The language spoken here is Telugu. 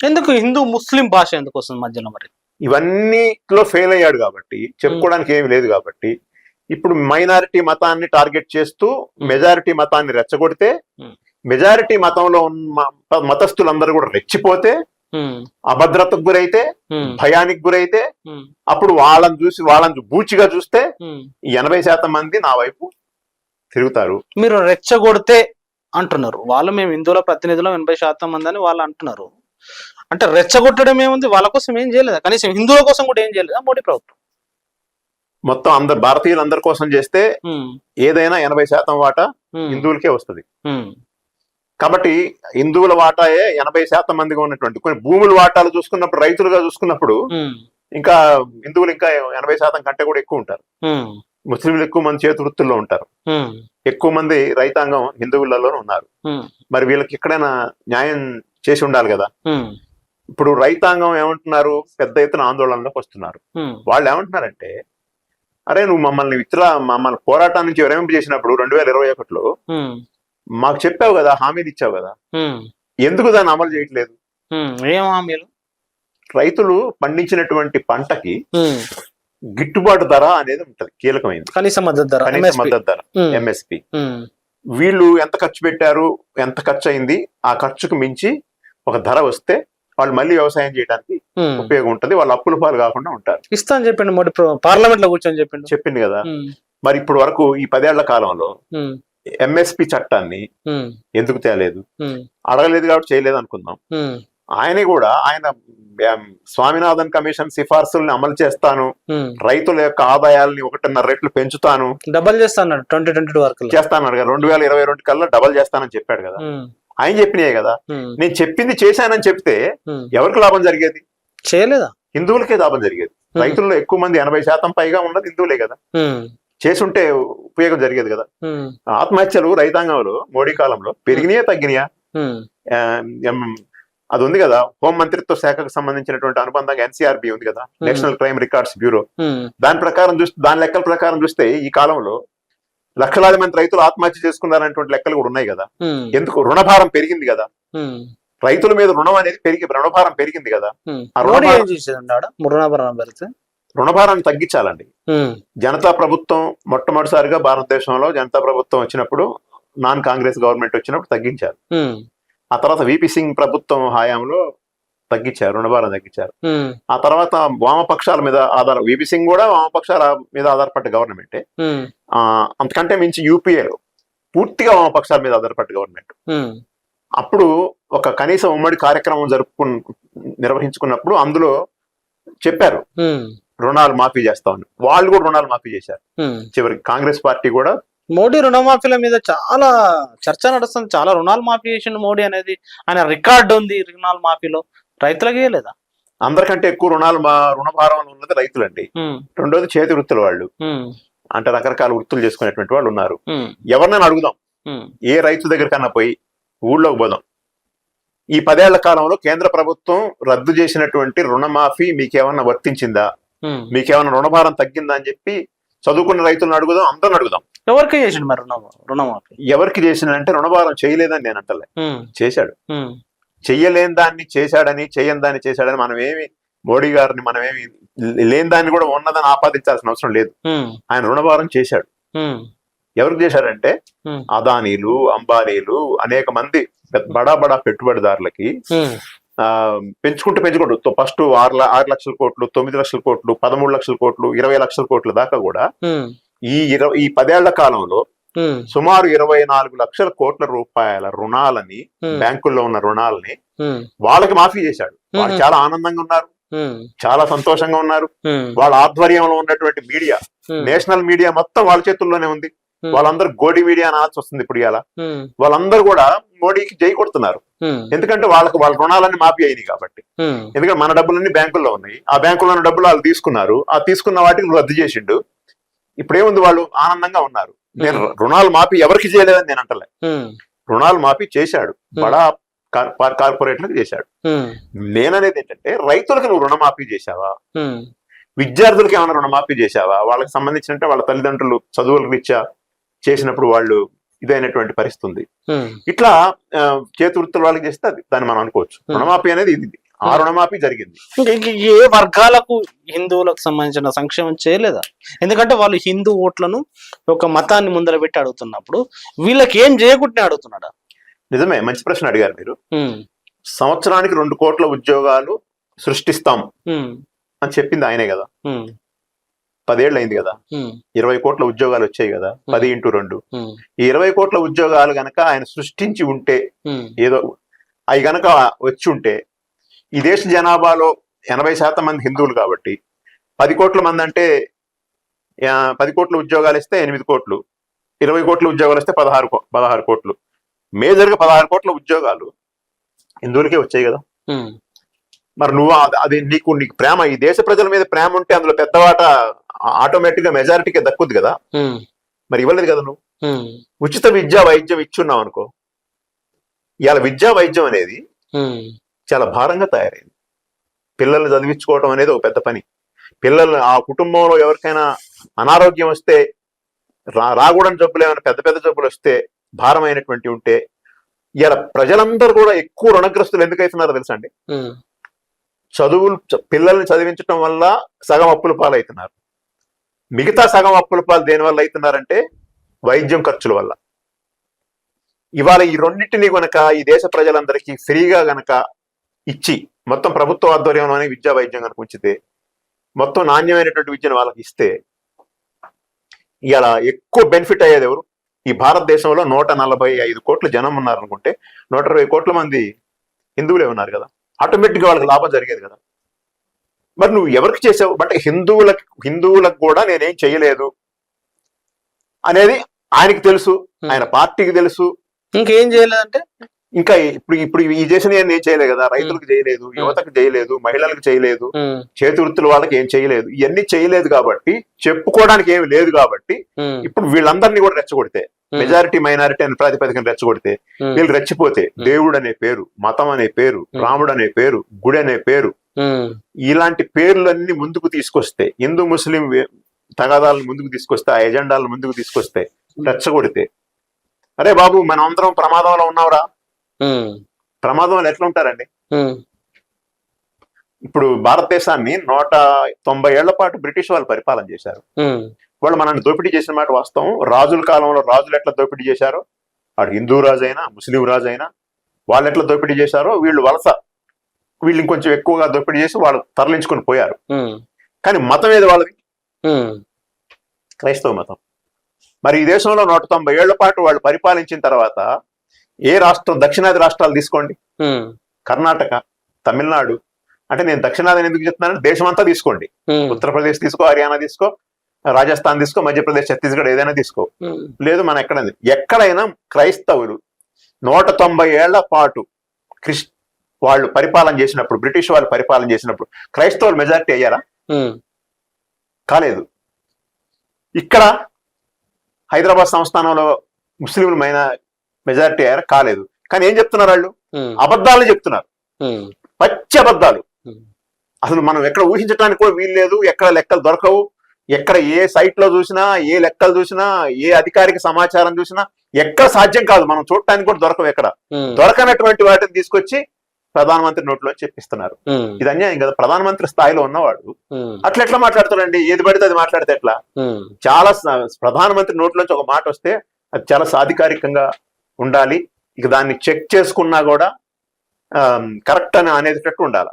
ఎందుకు హిందూ ముస్లిం భాష ఎందుకు వస్తుంది మధ్యలో మరి? ఇవన్నీలో ఫెయిల్ అయ్యాడు కాబట్టి చెప్పుకోవడానికి ఏమి లేదు కాబట్టి ఇప్పుడు మైనారిటీ మతాన్ని టార్గెట్ చేస్తూ మెజారిటీ మతాన్ని రెచ్చగొడితే. మెజారిటీ మతంలో ఉన్న మతస్థులందరూ కూడా రెచ్చిపోతే అభద్రతకు గురైతే భయానికి గురైతే అప్పుడు వాళ్ళని చూసి వాళ్ళని బూచిగా చూస్తే ఎనభై శాతం మంది నా వైపు తిరుగుతారు. మీరు రెచ్చగొడితే అంటున్నారు. వాళ్ళు మేము హిందువుల ప్రతినిధులు ఎనభై శాతం మంది అని వాళ్ళు అంటున్నారు. అంటే రెచ్చగొట్టడం ఏముంది? వాళ్ళ కోసం ఏం చేయలేదా? కనీసం హిందువుల కోసం కూడా ఏం చేయలేదా మోడీ ప్రభుత్వం? మొత్తం అందరు భారతీయులందరి కోసం చేస్తే ఏదైనా ఎనభై శాతం వాటా హిందువులకే వస్తుంది. కాబట్టి హిందువుల వాటాయే ఎనభై శాతం మందిగా ఉన్నటువంటి కొన్ని భూముల వాటాలు చూసుకున్నప్పుడు రైతులుగా చూసుకున్నప్పుడు ఇంకా హిందువులు ఇంకా ఎనభై శాతం కంటే కూడా ఎక్కువ ఉంటారు. ముస్లింలు ఎక్కువ మంది చేతి వృత్తుల్లో ఉంటారు. ఎక్కువ మంది రైతాంగం హిందువులలోనే ఉన్నారు. మరి వీళ్ళకి ఎక్కడైనా న్యాయం చేసి ఉండాలి కదా. ఇప్పుడు రైతాంగం ఏమంటున్నారు? పెద్ద ఎత్తున ఆందోళనలోకి వస్తున్నారు. వాళ్ళు ఏమంటున్నారంటే అరే నువ్వు మమ్మల్ని ఇతర మమ్మల్ని పోరాటం నుంచి విరమింపు చేసినప్పుడు రెండు వేల ఇరవై ఒకటిలో మాకు చెప్పావు కదా హామీలు ఇచ్చావు కదా. ఎందుకు దాన్ని అమలు చేయట్లేదు? ఏం హామీలు? రైతులు పండించినటువంటి పంటకి గిట్టుబాటు ధర అనేది ఉంటది కీలకమైంది కనీస మద్దతు ధర కనీస. మద్దతు ధర ఎంఎస్పి వీళ్ళు ఎంత ఖర్చు పెట్టారు ఎంత ఖర్చు అయింది ఆ ఖర్చుకు మించి ఒక ధర వస్తే వాళ్ళు మళ్ళీ వ్యవసాయం చేయడానికి. ఉపయోగం ఉంటది వాళ్ళు అప్పుల పాలు కాకుండా ఉంటారు. ఇస్తా అని చెప్పిండు మోడీ పార్లమెంట్లో కూర్చొని చెప్పిండు. చెప్పింది కదా. మరి ఇప్పుడు వరకు ఈ పదేళ్ళ కాలంలో ఎంఎస్పి చట్టాన్ని ఎందుకు తేలేదు? అడగలేదు కాబట్టి చేయలేదు అనుకుందాం. ఆయనే కూడా ఆయన స్వామినాథన్ కమిషన్ సిఫార్సుల్ని అమలు చేస్తాను. రైతుల యొక్క ఆదాయాల్ని ఒకటిన్నర రెట్లు పెంచుతాను. డబల్ చేస్తా అన్నాడు ట్వంటీ ట్వంటీ వరకు చేస్తాను రెండు వేల ఇరవై రెండు కల్లా డబల్ చేస్తానని చెప్పాడు కదా. ఆయన చెప్పినాయే కదా. నేను చెప్పింది చేశానని చెప్తే ఎవరికి లాభం జరిగేది? చేయలేదా? హిందువులకే లాభం జరిగేది. రైతుల్లో ఎక్కువ మంది ఎనభై శాతం పైగా ఉన్నది హిందువులే కదా. చేసుంటే ఉపయోగం జరిగేది కదా. ఆత్మహత్యలు రైతాంగంలో మోడీ కాలంలో పెరిగినాయా తగ్గినాయా? అది ఉంది కదా. హోం మంత్రిత్వ శాఖకు సంబంధించినటువంటి అనుబంధంగా ఎన్సీఆర్బి ఉంది కదా. National crime records bureau. దాని ప్రకారం చూస్తే దాని లెక్కల ప్రకారం చూస్తే ఈ కాలంలో లక్షలాది మంది రైతులు ఆత్మహత్య చేసుకున్నారనేటువంటి లెక్కలు కూడా ఉన్నాయి కదా. ఎందుకు? రుణభారం పెరిగింది కదా. రైతుల మీద రుణం అనేది పెరిగి రుణభారం పెరిగింది కదా. ఆ రుణభారం- రుణభారాన్ని తగ్గించాలండి. జనతా ప్రభుత్వం మొట్టమొదటిసారిగా భారతదేశంలో జనతా ప్రభుత్వం వచ్చినప్పుడు నాన్ కాంగ్రెస్ గవర్నమెంట్ వచ్చినప్పుడు తగ్గించారు. ఆ తర్వాత విపి సింగ్ ప్రభుత్వం హయాంలో తగ్గించారు రుణభారం తగ్గించారు. ఆ తర్వాత వామపక్షాల మీద ఆధార విపి సింగ్ కూడా వామపక్షాల మీద ఆధారపడ్డ గవర్నమెంటే. అంతకంటే మించి యూపీఏలో పూర్తిగా వామపక్షాల మీద ఆధారపడ్డ గవర్నమెంట్. అప్పుడు ఒక కనీస ఉమ్మడి కార్యక్రమం జరుపుకు నిర్వహించుకున్నప్పుడు అందులో చెప్పారు రుణాలు మాఫీ చేస్తామని. వాళ్ళు కూడా రుణాలు మాఫీ చేశారు. చివరికి కాంగ్రెస్ పార్టీ కూడా మోడీ రుణమాఫీల మీద చాలా చర్చ నడుస్తుంది. చాలా రుణాలు మాఫీ చేసిండు మోడీ అనేది. ఆయన రికార్డు ఉంది రుణాలు మాఫీలో. రైతులకి లేదా? అందరికంటే ఎక్కువ రుణాలు మా రుణభారం ఉన్నది రైతులండి. రెండోది చేతి వృత్తుల వాళ్ళు. అంటే రకరకాల వృత్తులు చేసుకునేటువంటి వాళ్ళు ఉన్నారు. ఎవరినైనా అడుగుదాం. ఏ రైతు దగ్గరికన్నా పోయి ఊళ్ళోకి పోదాం. ఈ పదేళ్ళ కాలంలో కేంద్ర ప్రభుత్వం రద్దు చేసినటువంటి రుణమాఫీ మీకేమన్నా వర్తించిందా. మీకేమన్నా రుణభారం తగ్గిందా అని చెప్పి చదువుకున్న రైతులను అడుగుదాం అందరిని అడుగుదాం. ఎవరికి చేసిండు మరి రుణ రుణమాఫీ? ఎవరికి చేసినంటే రుణభారం చేయలేదని నేను అంటలే. చేశాడు. చెయ్యలేని దాన్ని చేశాడని చేయని దాన్ని చేశాడని మనం ఏమి మోడీ గారిని మనం ఏమి లేని దాన్ని కూడా ఉన్నదని ఆపాదించాల్సిన అవసరం లేదు. ఆయన రుణభారం చేశాడు. ఎవరికి చేశాడంటే ఉమ్, అదానీలు అంబానీలు అనేక మంది బడా బడా పెట్టుబడిదారులకి పెంచుకుంటూ పెంచుకుంటూ ఫస్ట్ ఆరు ఆరు లక్షల కోట్లు తొమ్మిది లక్షల కోట్లు పదమూడు లక్షల కోట్లు ఇరవై లక్షల కోట్ల దాకా కూడా ఈ ఇరవై ఈ పదేళ్ళ కాలంలో సుమారు ఇరవై నాలుగు లక్షల కోట్ల రూపాయల రుణాలని బ్యాంకుల్లో ఉన్న రుణాలని వాళ్ళకి మాఫీ చేశాడు. వాళ్ళు. చాలా ఆనందంగా ఉన్నారు. చాలా సంతోషంగా ఉన్నారు. వాళ్ళ ఆధ్వర్యంలో ఉన్నటువంటి మీడియా నేషనల్ మీడియా మొత్తం వాళ్ళ చేతుల్లోనే ఉంది. వాళ్ళందరూ గోడి మీడియా అనాల్సి వస్తుంది ఇప్పుడు ఇలా వాళ్ళందరూ కూడా మోడీకి జై కొడుతున్నారు. ఎందుకంటే వాళ్ళకి వాళ్ళ రుణాలన్నీ మాఫీ అయినాయి కాబట్టి. ఎందుకంటే మన డబ్బులన్నీ బ్యాంకుల్లో ఉన్నాయి. ఆ బ్యాంకుల్లో ఉన్న డబ్బులు వాళ్ళు తీసుకున్నారు. ఆ తీసుకున్న వాటిని రద్దు చేసిండు. ఇప్పుడేముంది వాళ్ళు? ఆనందంగా ఉన్నారు. నేను. రుణాలు మాఫీ ఎవరికి చేయలేదని నేను అంటలే. రుణాలు మాఫీ చేశాడు. బడా కార్- కార్పొరేట్లకు చేశాడు. నేననేది ఏంటంటే రైతులకు నువ్వు రుణమాఫీ చేశావా? విద్యార్థులకు ఏమైనా రుణమాఫీ చేశావా? వాళ్ళకి సంబంధించినట్టే వాళ్ళ తల్లిదండ్రులు చదువుల రీత్యా చేసినప్పుడు వాళ్ళు ఇదైనటువంటి పరిస్థితి ఉంది. ఇట్లా చేతి వృత్తుల వాళ్ళకి చేస్తే అది దాన్ని మనం అనుకోవచ్చు. రుణమాఫీ అనేది ఇది. ఆ రుణమాఫీ జరిగింది. ఇంకా ఏ వర్గాలకు హిందువులకు సంబంధించిన సంక్షేమం చేయలేదా? ఎందుకంటే వాళ్ళు హిందూ ఓట్లను ఒక మతాన్ని ముందర పెట్టి అడుగుతున్నప్పుడు వీళ్ళకి ఏం చేయకుండానే అడుగుతున్నాడా? నిజమే మంచి ప్రశ్న అడిగారు మీరు. సంవత్సరానికి రెండు కోట్ల ఉద్యోగాలు సృష్టిస్తాం అని చెప్పింది ఆయనే కదా. పదేళ్ళు అయింది కదా. ఇరవై కోట్ల ఉద్యోగాలు వచ్చాయి కదా పది ఇంటూ రెండు. ఈ ఇరవై కోట్ల ఉద్యోగాలు గనక ఆయన సృష్టించి ఉంటే ఏదో అవి గనక వచ్చి ఉంటే ఈ దేశ జనాభాలో ఎనభై శాతం మంది హిందువులు కాబట్టి పది కోట్ల మంది అంటే పది కోట్ల ఉద్యోగాలు ఇస్తే ఎనిమిది కోట్లు ఇరవై కోట్ల ఉద్యోగాలు ఇస్తే పదహారు పదహారు కోట్లు. మేజర్గా పదహారు కోట్ల ఉద్యోగాలు హిందువులకే వచ్చాయి కదా. మరి నువ్వు అది- నీకు నీకు ప్రేమ ఈ దేశ ప్రజల మీద ప్రేమ ఉంటే అందులో పెద్దవాట ఆటోమేటిక్గా మెజారిటీకి దక్కుద్ది కదా. మరి ఇవ్వలేదు కదా నువ్వు. ఉచిత విద్యా వైద్యం ఇచ్చున్నావు అనుకో. ఇవాళ విద్యా వైద్యం అనేది చాలా భారంగా తయారైంది. పిల్లల్ని చదివించుకోవడం అనేది ఒక పెద్ద పని. పిల్లలు ఆ కుటుంబంలో ఎవరికైనా అనారోగ్యం వస్తే రా రాకూడని జబ్బులు ఏమైనా పెద్ద పెద్ద జబ్బులు వస్తే భారమైనటువంటి ఉంటే ఇలా ప్రజలందరూ కూడా ఎక్కువ రుణగ్రస్తులు ఎందుకు అవుతున్నారో తెలుసా అండి? చదువులు పిల్లల్ని చదివించడం వల్ల సగం అప్పుల పాలు అవుతున్నారు మిగతా సగం అప్పుల పాలు దేని వల్ల అవుతున్నారంటే వైద్యం ఖర్చుల వల్ల. ఇవాళ ఈ రెండింటిని గనక ఈ దేశ ప్రజలందరికీ ఫ్రీగా గనక ఇచ్చి మొత్తం ప్రభుత్వ ఆధ్వర్యంలోనే విద్యా వైద్యం కనుక ఉంచితే మొత్తం నాణ్యమైనటువంటి విద్యను వాళ్ళకి ఇస్తే ఇలా ఎక్కువ బెనిఫిట్ అయ్యేది ఎవరు? ఈ భారతదేశంలో నూట నలభై ఐదు కోట్ల జనం ఉన్నారనుకుంటే నూట ఇరవై కోట్ల మంది హిందువులే ఉన్నారు కదా? ఆటోమేటిక్గా వాళ్ళకి లాభం జరిగేది కదా? మరి నువ్వు ఎవరికి చేసావు? అంటే హిందువులకు హిందువులకు కూడా నేనేం చేయలేదు అనేది ఆయనకి తెలుసు ఆయన పార్టీకి తెలుసు. ఇంకేం చేయలేదంటే ఇంకా ఇప్పుడు ఇప్పుడు ఈ చేసిన ఏం చేయలేదు కదా? రైతులకు చేయలేదు యువతకు చేయలేదు మహిళలకు చేయలేదు చేతి వృత్తుల వాళ్ళకి ఏం చేయలేదు. ఇవన్నీ చేయలేదు కాబట్టి చెప్పుకోవడానికి ఏమి లేదు కాబట్టి ఇప్పుడు వీళ్ళందరినీ కూడా రెచ్చగొడితే మెజారిటీ మైనారిటీ అని ప్రాతిపదికన రెచ్చగొడితే వీళ్ళు రెచ్చిపోతే దేవుడు అనే పేరు మతం అనే పేరు రాముడు అనే పేరు గుడి అనే పేరు ఇలాంటి పేర్లన్నీ ముందుకు తీసుకొస్తే హిందూ ముస్లిం తగాదాలను ముందుకు తీసుకొస్తే ఆ ఎజెండాలను ముందుకు తీసుకొస్తే రెచ్చగొడితే అరే బాబు మనం అందరం ప్రమాదంలో ఉన్నావురా ప్రమాదంలో ఎట్లా ఉంటారండి ఇప్పుడు భారతదేశాన్ని నూట తొంభై ఏళ్ళ పాటు బ్రిటిష్ వాళ్ళు పరిపాలన చేశారు. వాళ్ళు మనల్ని దోపిడీ చేసిన మాట వాస్తవం. రాజుల కాలంలో రాజులు ఎట్లా దోపిడీ చేశారో వాడు హిందూ రాజు అయినా ముస్లిం రాజు అయినా వాళ్ళు ఎట్లా దోపిడీ చేశారో వీళ్ళు వలస వీళ్ళు ఇంకొంచెం ఎక్కువగా దోపిడీ చేసి వాళ్ళు తరలించుకొని పోయారు. కానీ మతం ఏది వాళ్ళది? క్రైస్తవ మతం. మరి ఈ దేశంలో నూట తొంభై ఏళ్ళ పాటు వాళ్ళు పరిపాలించిన తర్వాత ఏ రాష్ట్రం దక్షిణాది రాష్ట్రాలు తీసుకోండి. కర్ణాటక తమిళనాడు అంటే నేను దక్షిణాది ఎందుకు చెప్తున్నాను? దేశమంతా తీసుకోండి. ఉమ్, ఉత్తరప్రదేశ్ తీసుకో హర్యానా తీసుకో రాజస్థాన్ తీసుకో మధ్యప్రదేశ్ ఛత్తీస్గఢ్ ఏదైనా తీసుకో. లేదు మన ఎక్కడ ఎక్కడైనా క్రైస్తవులు నూట తొంభై ఏళ్ళ పాటు క్రిస్ వాళ్ళు పరిపాలన చేసినప్పుడు బ్రిటిష్ వాళ్ళు పరిపాలన చేసినప్పుడు క్రైస్తవులు మెజారిటీ అయ్యారా? కాలేదు. ఇక్కడ హైదరాబాద్ సంస్థానంలో ముస్లింలు మైన మెజారిటీ అయ్యారా? కాలేదు. కానీ ఏం చెప్తున్నారు వాళ్ళు? అబద్ధాలు చెప్తున్నారు. పచ్చి అబద్ధాలు. అసలు మనం ఎక్కడ ఊహించడానికి కూడా వీలు లేదు. ఎక్కడ లెక్కలు దొరకవు. ఎక్కడ ఏ సైట్లో చూసినా ఏ లెక్కలు చూసినా ఏ అధికారిక సమాచారం చూసినా ఎక్కడ సాధ్యం కాదు. మనం చూడటానికి కూడా దొరకవు ఎక్కడ. దొరకనటువంటి వాటిని తీసుకొచ్చి ప్రధానమంత్రి నోట్లో చెప్పిస్తున్నారు. ఇది అన్యాయం కదా. ప్రధానమంత్రి స్థాయిలో ఉన్నవాడు. అట్లా ఎట్లా మాట్లాడతాడండి? ఏది పడితే అది మాట్లాడితే ఎట్లా? చాలా ప్రధానమంత్రి నోట్లోంచి ఒక మాట వస్తే అది చాలా సాధికారికంగా ఉండాలి. ఇక దాన్ని చెక్ చేసుకున్నా కూడా కరెక్ట్ అని అనేటట్టు ఉండాలి.